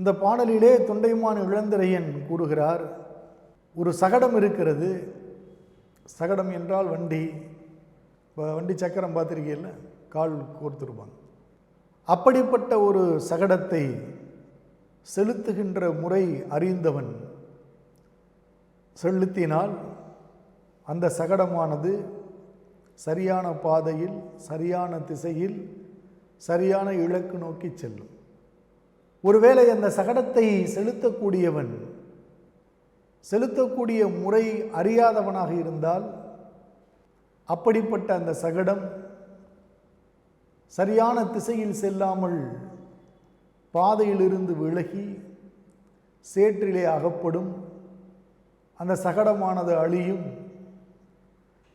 இந்த பாடலிலே தொண்டைமான் இளந்திரையன் கூறுகிறார் ஒரு சகடம் இருக்கிறது. சகடம் என்றால் வண்டி. இப்போ வண்டி சக்கரம் பார்த்துருக்கீல்ல கால் கோர்த்துருப்பாங்க. அப்படிப்பட்ட ஒரு சகடத்தை செலுத்துகின்ற முறை அறிந்தவன் செலுத்தினால் அந்த சகடமானது சரியான பாதையில் சரியான திசையில் சரியான இலக்கு நோக்கி செல்லும். ஒருவேளை அந்த சகடத்தை செலுத்தக்கூடியவன் செலுத்தக்கூடிய முறை அறியாதவனாக இருந்தால் அப்படிப்பட்ட அந்த சகடம் சரியான திசையில் செல்லாமல் பாதையிலிருந்து விலகி சேற்றிலே அகப்படும். அந்த சகடமானது அழியும்.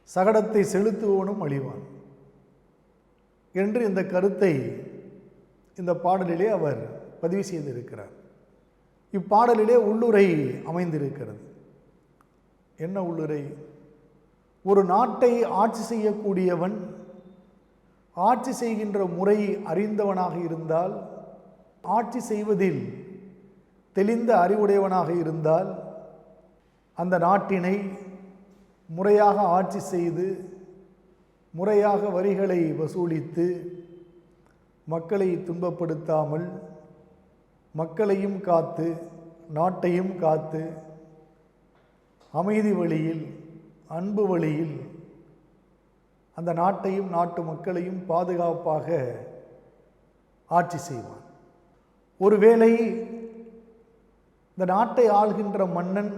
சகடத்தை செலுத்துவோனும் அழிவான் என்று இந்த கருத்தை இந்த பாடலிலே அவர் பதிவு செய்திருக்கிறார். இப்பாடலிலே உள்ளுரை அமைந்திருக்கிறது. என்ன உள்ளுரை? ஒரு நாட்டை ஆட்சி செய்யக்கூடியவன் ஆட்சி செய்கின்ற முறை அறிந்தவனாக இருந்தால் ஆட்சி செய்வதில் தெளிந்த அறிவுடையவனாக இருந்தால் அந்த நாட்டினை முறையாக ஆட்சி செய்து முறையாக வரிகளை வசூலித்து மக்களை துன்பப்படுத்தாமல் மக்களையும் காத்து நாட்டையும் காத்து அமைதி வழியில் அன்பு வழியில் அந்த நாட்டையும் நாட்டு மக்களையும் பாதுகாப்பாக ஆட்சி செய்வான். ஒருவேளை இந்த நாட்டை ஆள்கின்ற மன்னன்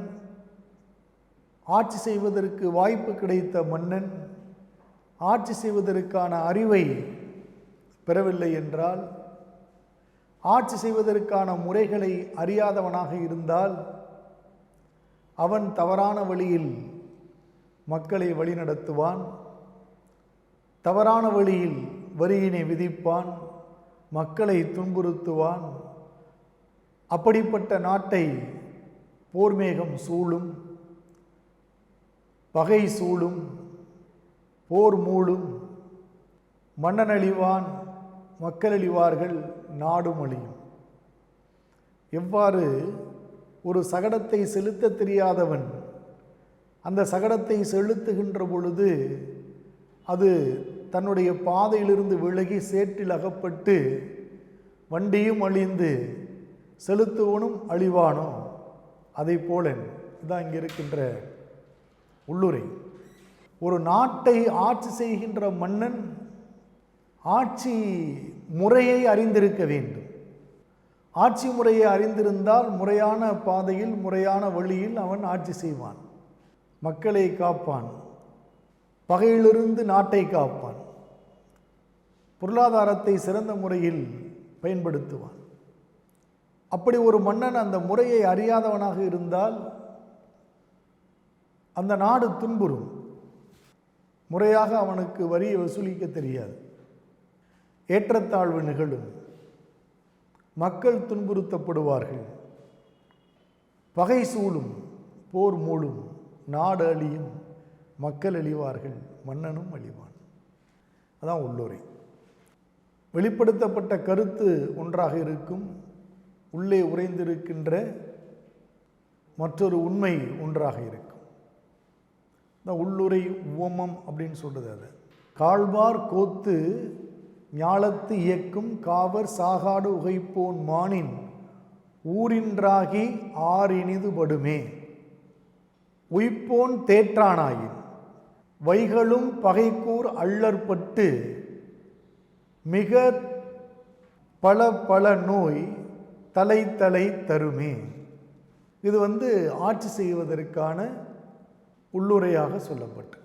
ஆட்சி செய்வதற்கு வாய்ப்பு கிடைத்த மன்னன் ஆட்சி செய்வதற்கான அறிவை பெறவில்லை என்றால் ஆட்சி செய்வதற்கான முறைகளை அறியாதவனாக இருந்தால் அவன் தவறான வழியில் மக்களை வழிநடத்துவான் தவறான வழியில் வரியினை விதிப்பான் மக்களை துன்புறுத்துவான். அப்படிப்பட்ட நாட்டை போர்மேகம் சூழும் பகை சூழும் போர் மூழும் மன்னனழிவான் மக்கள் அழிவார்கள் நாடும் அழியும். எவ்வாறு ஒரு சகடத்தை செலுத்த தெரியாதவன் அந்த சகடத்தை செலுத்துகின்ற பொழுது அது தன்னுடைய பாதையிலிருந்து விலகி சேற்றில் அகப்பட்டு வண்டியும் அழிந்து செலுத்துவனும் அழிவானோ? அதை போலன் இதான் இங்கே இருக்கின்ற உள்ளுரை. ஒரு நாட்டை ஆட்சி செய்கின்ற மன்னன் ஆட்சி முறையை அறிந்திருக்க வேண்டும். ஆட்சி முறையை அறிந்திருந்தால் முறையான பாதையில் முறையான வழியில் அவன் ஆட்சி செய்வான். மக்களை காப்பான். பகையிலிருந்து நாட்டை காப்பான். பொருளாதாரத்தை சிறந்த முறையில் பயன்படுத்துவான். அப்படி ஒரு மன்னன் அந்த முறையை அறியாதவனாக இருந்தால் அந்த நாடு துன்புறும். முறையாக அவனுக்கு வரியை வசூலிக்க தெரியாது. ஏற்றத்தாழ்வு நிகழும். மக்கள் துன்புறுத்தப்படுவார்கள். பகை சூழும் போர் மூழும் நாடு அழியும் மக்கள் அழிவார்கள் மன்னனும் அழிவான். அதான் உள்ளுரை. வெளிப்படுத்தப்பட்ட கருத்து ஒன்றாக இருக்கும் உள்ளே உறைந்திருக்கின்ற மற்றொரு உண்மை ஒன்றாக இருக்கும். இந்த உள்ளுரை உவமம் அப்படின்னு சொல்கிறது அது. கால்வார் கோத்து ஞாலத்து இயக்கும் காவர் சாகாடு உகைப்போன் மானின் ஊரின்றாகி ஆறினிதுபடுமே. உய்ப்போன் தேற்றானாயின் வைகளும் பகைக்கூர் அள்ளற்பட்டு மிக பல பல நோய் தலை தலை தருமே. இது வந்து ஆட்சி செய்வதற்கான உள்ளுரையாக சொல்லப்பட்டு.